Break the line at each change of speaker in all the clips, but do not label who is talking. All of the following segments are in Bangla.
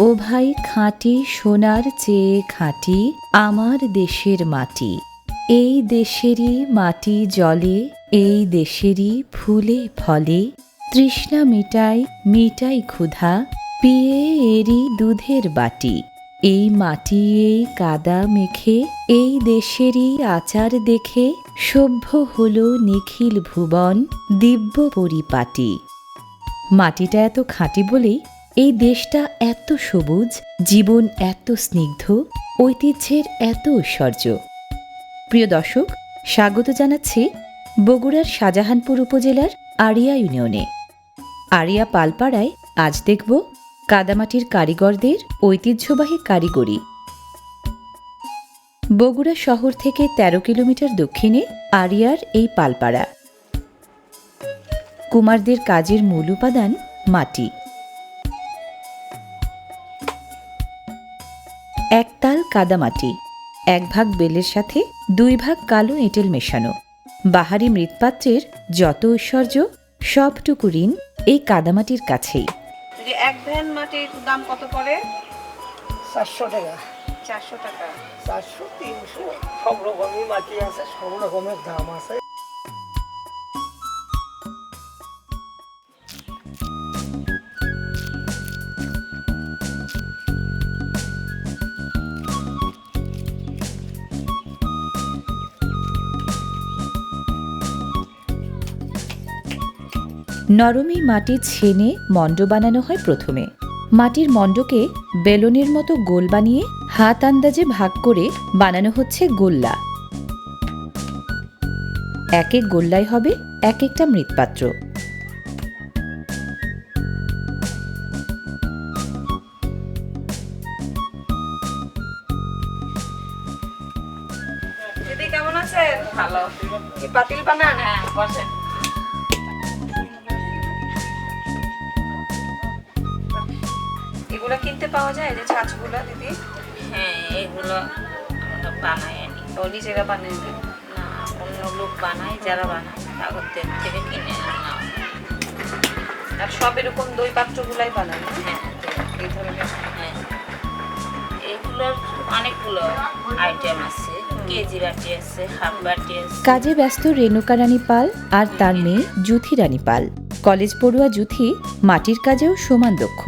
ও ভাই খাঁটি সোনার চেয়ে খাঁটি আমার দেশের মাটি। এই দেশেরই মাটি জলে, এই দেশেরই ফুলে ফলে। তৃষ্ণা মিটাই মিটাই ক্ষুধা, পিয়ে এরই দুধের বাটি। এই মাটি এই কাদা মেখে, এই দেশেরই আচার দেখে সভ্য হল নিখিল ভুবন দিব্য পরিপাটি। মাটিটা এত খাঁটি বলেই এই দেশটা এত সবুজ, জীবন এত স্নিগ্ধ, ঐতিহ্যের এত ঐশ্বর্য। প্রিয় দর্শক, স্বাগত জানাচ্ছি বগুড়ার শাহজাহানপুর উপজেলার আরিয়া ইউনিয়নে। আরিয়া পালপাড়ায় আজ দেখব কাদামাটির কারিগরদের ঐতিহ্যবাহী কারিগরি। বগুড়া শহর থেকে ১৩ কিলোমিটার দক্ষিণে আরিয়ার এই পালপাড়া। কুমারদের কাজের মূল উপাদান মাটি। একতাল কাদামাটি। এক ভাগ বেলের সাথে দুই ভাগ কালো এঁটেল মেশানো। বাহারি মৃৎপাত্রের যত ঐশ্বর্য সবটুকু ঋণ এই কাদামাটির কাছেই।
এক ভ্যান মাটির দাম কত পড়ে?
চারশো টাকা।
চারশো টাকা।
চারশো তিনশো। সব রকমই মাটি আছে সব রকমের দাম আছে।
নরমি মাটি ছেনে মণ্ড বানানো হয় প্রথমে। মাটির মণ্ডকে বেলনের মতো গোল বানিয়ে হাত আন্দাজে ভাগ করে বানানো হচ্ছে গোল্লা। এক এক গোল্লায় হবে এক একটা মৃৎপাত্র
কেমন আছেন? ভালো। কি পাতিল বানান? হ্যাঁ বসেন। পাওয়া যায়? যে ছাঁচগুলো দিদি?
হ্যাঁ এগুলো আমরা বানাই আনি।
ও নিজেরা বানিয়ে দেন?
না অন্য লোক বানায় যারা বানায় তাদের থেকে কিনে আনা
আর সব এরকম দই পাত্রগুলাই বানান না?
হ্যাঁ
এই ধরনের?
হ্যাঁ। এগুলোর অনেকগুলো আইটেম আছে। কেজি বাটি আছে হাফ আছে।
কাজে ব্যস্ত রেণুকা রানী পাল আর তার মেয়ে জুথি রানী পাল। কলেজ পড়ুয়া জুথি মাটির কাজেও সমান দক্ষ।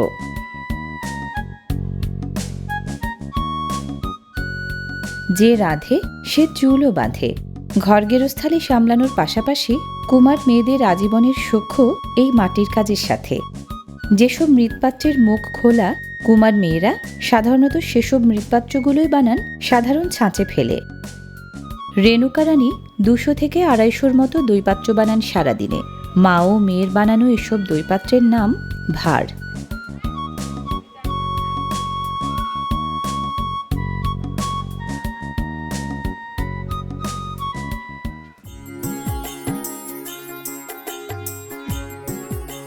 যে রাঁধে, সে চুলও বাঁধে। ঘর গেরস্থালি সামলানোর পাশাপাশি কুমার মেয়েদের আজীবনের সখ্য এই মাটির কাজের সাথে। যেসব মৃৎপাত্রের মুখ খোলা, কুমার মেয়েরা সাধারণত সেসব মৃৎপাত্রগুলোই বানান সাধারণ ছাঁচে ফেলে। রেণুকা রানী দুশো থেকে আড়াইশোর মতো দইপাত্র বানান সারাদিনে। মা ও মেয়ের বানানো এসব দইপাত্রের নাম ভার।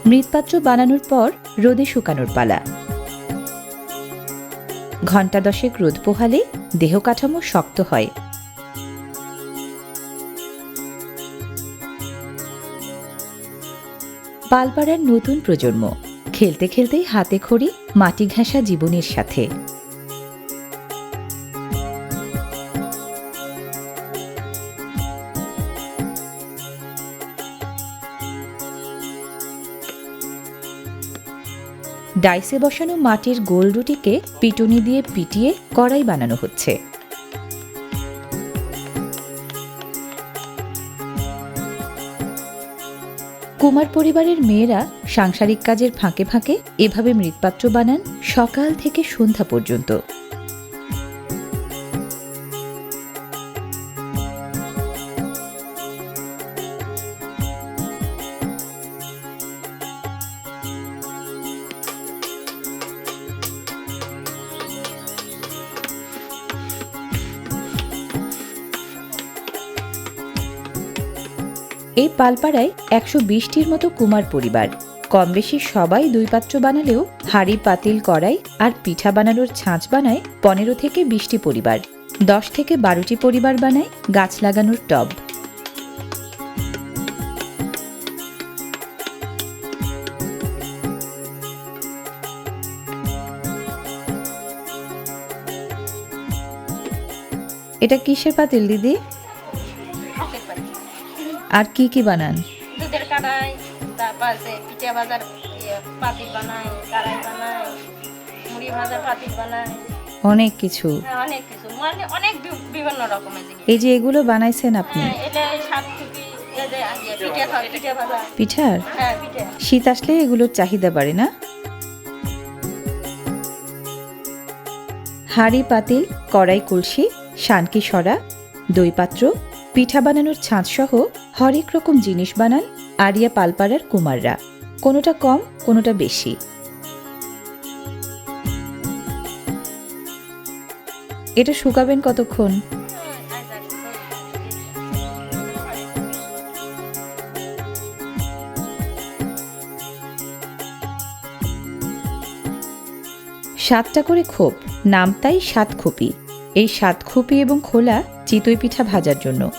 মৃৎপাত্র বানানোর পর রোদে শুকানোর পালা। ঘণ্টা দশেক রোদ পোহালে দেহ কাঠামো শক্ত হয়। পালপাড়ার নতুন প্রজন্ম, খেলতে খেলতেই হাতে খড়ি, মাটি ঘেঁষা জীবনের সাথে। ডাইসে বসানো মাটির গোল রুটিকে পিটুনি দিয়ে পিটিয়ে কড়াই বানানো হচ্ছে। কুমার পরিবারের মেয়েরা সাংসারিক কাজের ফাঁকে ফাঁকে এভাবে মৃৎপাত্র বানান সকাল থেকে সন্ধ্যা পর্যন্ত। এই পালপাড়ায় একশো বিশটির মতো কুমার পরিবার। কম বেশি সবাই দুই পাত্র বানালেও হাড়ি, পাতিল, কড়াই আর পিঠা বানানোর ছাঁচ বানায় পনেরো থেকে বিশটি পরিবার। দশ থেকে বারোটি পরিবার বানায় গাছ লাগানোর টব। এটা কিসের পাতিল দিদি? আর কি কি বানান?
দুধের কড়াই তারপর পিঠা ইয়ে, পাতিল বানাই কড়াই বানাই মুড়ি পাতিল বানাই।
অনেক কিছু।
হ্যাঁ, অনেক কিছু। মানে অনেক বিভিন্ন রকমের
এই যে এগুলো বানাইছেন আপনি?
হ্যাঁ এটা এই যে ইয়ে,
পিঠার?
হ্যাঁ
শীত আসলে এগুলোর চাহিদা বাড়ে না? হাঁড়ি পাতিল কড়াই কলসি শানকি সরা দই পাত্র পিঠা বানানোর ছাঁচসহ হরেক রকম জিনিস বানান আরিয়া পালপাড়ার কুমাররা। কোনোটা কম, কোনোটা বেশি। এটা শুকাবেন কতক্ষণ? সাতটা করে খোপ, নাম তাই সাত খোপি এই সাত খোপি এবং খোলা চিতই পিঠা ভাজার জন্য।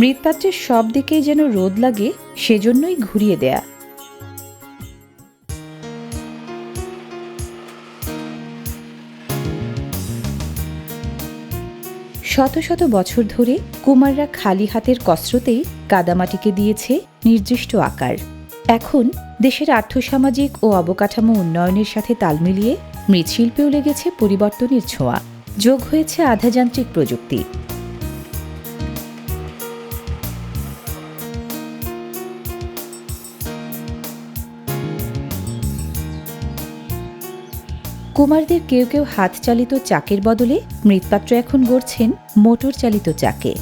মৃৎপাত্রের সব দিকেই যেন রোদ লাগে, সেজন্যই ঘুরিয়ে দেয়া। শত শত বছর ধরে কুমাররা খালি হাতের কসরতেই কাদামাটিকে দিয়েছে নির্দিষ্ট আকার। এখন দেশের আর্থসামাজিক ও অবকাঠামো উন্নয়নের সাথে তাল মিলিয়ে মৃৎশিল্পেও লেগেছে পরিবর্তনের ছোঁয়া। যোগ হয়েছে আধাযান্ত্রিক প্রযুক্তি। কুমারদের কেউ কেউ হাত চালিত চাকের বদলে মৃৎপাত্র এখন গড়ছেন মোটর চালিত চাকে।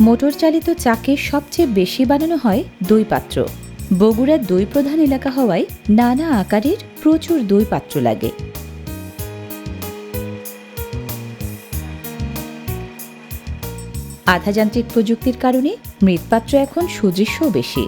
মোটর চালিত চাকে সবচেয়ে বেশি বানানো হয় দই পাত্র। বগুড়া দই প্রধান এলাকা হওয়ায় নানা আকারের প্রচুর দই পাত্র লাগে। আধাযান্ত্রিক প্রযুক্তির কারণে মৃৎপাত্র এখন সুদৃশ্যও বেশি।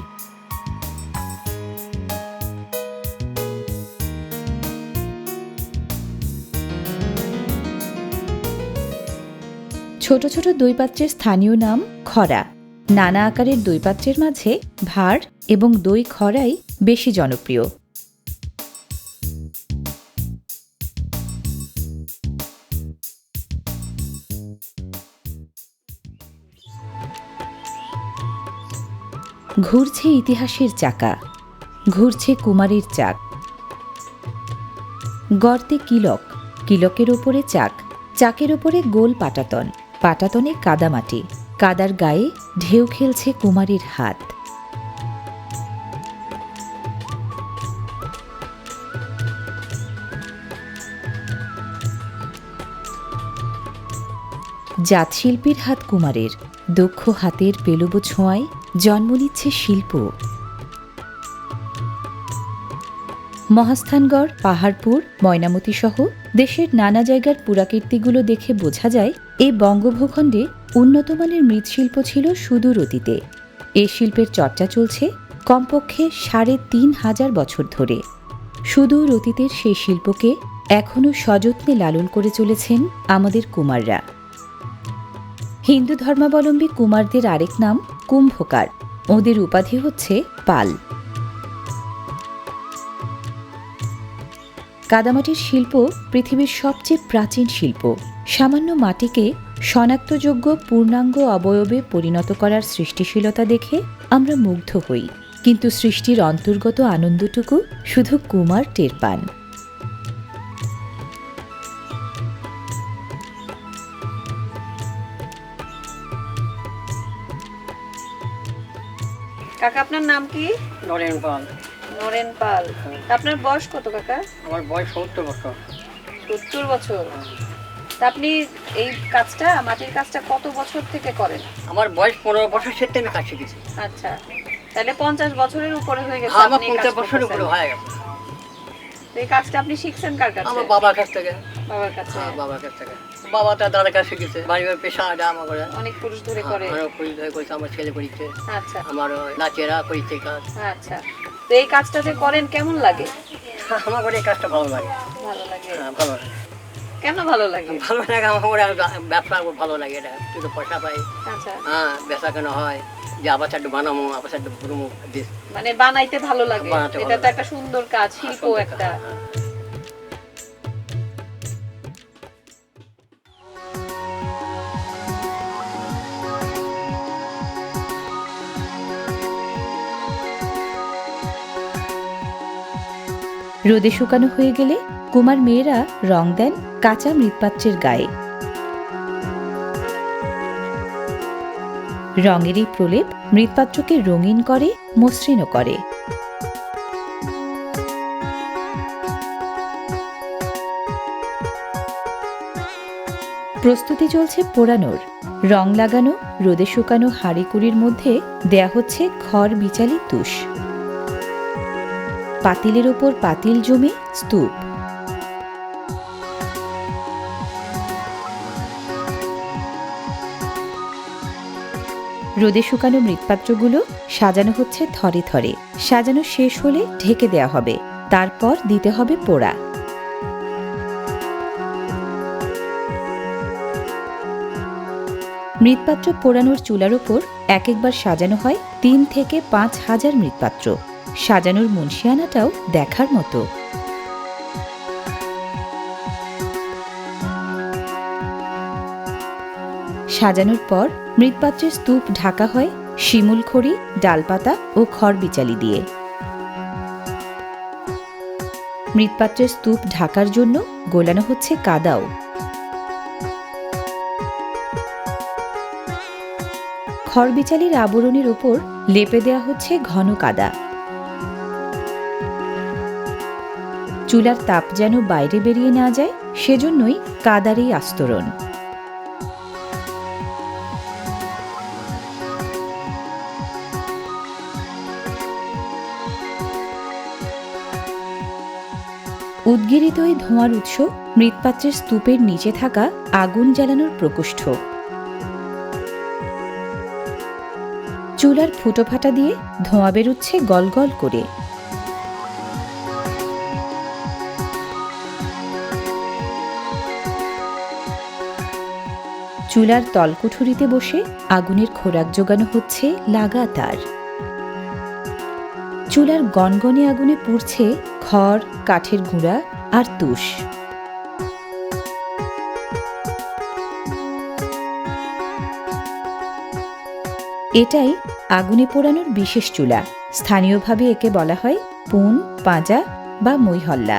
ছোট ছোট দইপাত্রের স্থানীয় নাম খরা। নানা আকারের দুই পাত্রের মাঝে ভার এবং দই খরাই বেশি জনপ্রিয়। ঘুরছে ইতিহাসের চাকা, ঘুরছে কুমারের চাক। গর্তে কিলক, কিলকের ওপরে চাক, চাকের ওপরে গোল পাটাতন, পাটাতনে কাদামাটি কাদার গায়ে ঢেউ খেলছে কুমারের হাত। জাতশিল্পীর হাত কুমারের দক্ষ হাতের পেলব ছোঁয়ায় জন্ম নিচ্ছে শিল্প। মহাস্থানগড়, পাহাড়পুর, ময়নামতি সহ দেশের নানা জায়গার পুরাকীর্তিগুলো দেখে বোঝা যায়, এই বঙ্গভূখণ্ডে উন্নতমানের মৃৎশিল্প ছিল সুদূর অতীতে। এই শিল্পের চর্চা চলছে কমপক্ষে সাড়ে তিন হাজার বছর ধরে। সুদূর অতীতের সেই শিল্পকে এখনও সযত্নে লালন করে চলেছেন আমাদের কুমাররা। হিন্দু ধর্মাবলম্বী কুমারদের আরেক নাম কুম্ভকার। ওদের উপাধি হচ্ছে পাল। কাদামাটির শিল্প পৃথিবীর সবচেয়ে প্রাচীন শিল্প। সামান্য মাটিকে শনাক্তযোগ্য পূর্ণাঙ্গ অবয়বে পরিণত করার সৃষ্টিশীলতা দেখে আমরা মুগ্ধ হই। কিন্তু সৃষ্টির অন্তর্গত আনন্দটুকু শুধু কুমার টের পান।
আপনার নাম কি?
নরেন পাল।
নরেন পাল। আপনার বয়স কত কাকা?
আমার বয়স সত্তর বছর।
সত্তর বছর। তা আপনি এই কাজটা মাটির কাজটা কত বছর থেকে করেন?
আমার বয়স পনেরো বছর সেটা আমি কাজ শিখেছি।
আচ্ছা। তাহলে পঞ্চাশ বছরের উপরে হয়ে গেছে
আমার
এই
পঞ্চাশ বছরের উপরে হয়ে গেছে।
এই কাজটা আপনি শিখছেন কার কাছে?
আমার বাবার কাছ থেকে।
বাবার কাছে।
হ্যাঁ বাবার কাছ থেকে বাবা তার কাছে শিখেছে বাড়ি বাড়ি পেশা আডা আমার করে।
অনেক পুরুষ ধরে করে।
আমারও পরিচয় করেছে আমার ছেলে
আচ্ছা।
আমার নাচেরা কাজ।
আচ্ছা। তো এই কাজটা যে করেন কেমন লাগে?
আমার করে এই কাজটা ভালো লাগে।
ভালো লাগে।
হ্যাঁ ভালো লাগে।
কেন ভালো লাগে?
ভালো লাগে আমার ব্যবসা ভালো লাগে এটা। একটু পয়সা পাই।
আচ্ছা।
হ্যাঁ বেচা কেন হয়? যে আবার চারটে বানাবো আবার চারটে
মানে বানাইতে ভালো লাগে। এটা তো একটা সুন্দর কাজ শিল্প একটা।
রোদে শুকানো হয়ে গেলে কুমার মেয়েরা রং দেন কাঁচা মৃৎপাত্রের গায়ে। রঙের এই প্রলেপ মৃৎপাত্রকে রঙিন করে মসৃণও করে। প্রস্তুতি চলছে পোড়ানোর। রং লাগানো, রোদে শুকানো হাঁড়িকুড়ির মধ্যে দেয়া হচ্ছে খড় বিচালি তুষ। পাতিলের ওপর পাতিল জমে স্তূপ। রোদে শুকানো মৃৎপাত্রগুলো সাজানো হচ্ছে থরে থরে। সাজানো শেষ হলে ঢেকে দেয়া হবে। তারপর দিতে হবে পোড়া। মৃৎপাত্র পোড়ানোর চুলার ওপর এক একবার সাজানো হয় তিন থেকে পাঁচ হাজার মৃৎপাত্র। সাজানোর মুন্সিয়ানাটাও দেখার মতো। সাজানোর পর মৃৎপাত্রের স্তূপ ঢাকা হয় শিমুল খড়ি, ডালপাতা ও খড়বিচালি দিয়ে। মৃৎপাত্রের স্তূপ ঢাকার জন্য গোলানো হচ্ছে কাদাও। খড়বিচালির আবরণের ওপর লেপে দেয়া হচ্ছে ঘন কাদা। চুলার তাপ যেন বাইরে বেরিয়ে না যায়, সেজন্যই কাদার এই আস্তরণ। উদ্গিরিত এই ধোঁয়ার উৎস মৃৎপাত্রের স্তূপের নিচে থাকা আগুন জ্বালানোর প্রকোষ্ঠ। চুলার ফুটো ফাটা দিয়ে ধোঁয়া বেরুচ্ছে গলগল করে। চুলার তলকুঠুরিতে বসে আগুনের খোরাক জোগানো হচ্ছে লাগাতার। চুলার গনগনে আগুনে পুড়ছে খড়, কাঠের গুঁড়া আর তুষ। এটাই আগুনে পোড়ানোর বিশেষ চুলা, স্থানীয়ভাবে একে বলা হয় পুন, পাঁজা বা মৈহল্লা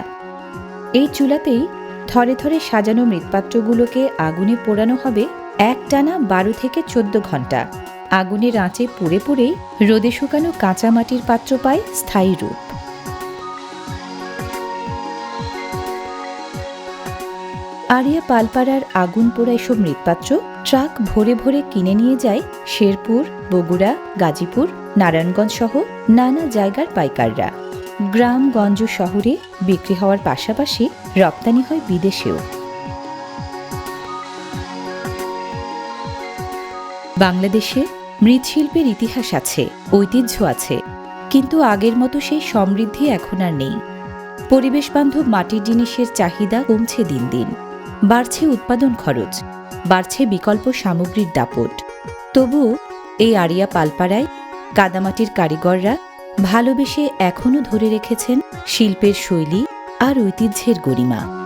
এই চুলাতেই থরে থরে সাজানো মৃৎপাত্রগুলোকে আগুনে পোড়ানো হবে এক টানা বারো থেকে চোদ্দ ঘণ্টা। আগুনের আঁচে পুড়ে পুড়েই রোদে শুকানো কাঁচা মাটির পাত্র পায় স্থায়ী রূপ। আরিয়া পালপাড়ার আগুন পোড়া এসব মৃৎপাত্র ট্রাক ভরে ভরে কিনে নিয়ে যায় শেরপুর, বগুড়া, গাজীপুর নারায়ণগঞ্জ সহ নানা জায়গার পাইকাররা। গ্রামগঞ্জ শহরে বিক্রি হওয়ার পাশাপাশি রপ্তানি হয় বিদেশেও। বাংলাদেশে মৃৎশিল্পের ইতিহাস আছে, ঐতিহ্য আছে, কিন্তু আগের মতো সেই সমৃদ্ধি এখন আর নেই। পরিবেশ বান্ধব মাটির জিনিসের চাহিদা কমছে দিন দিন। বাড়ছে উৎপাদন খরচ, বাড়ছে বিকল্প সামগ্রীর দাপট। তবুও এই আরিয়া পালপাড়ায় কাদামাটির কারিগররা ভালোবেসে এখনও ধরে রেখেছেন শিল্পের শৈলী আর ঐতিহ্যের গরিমা।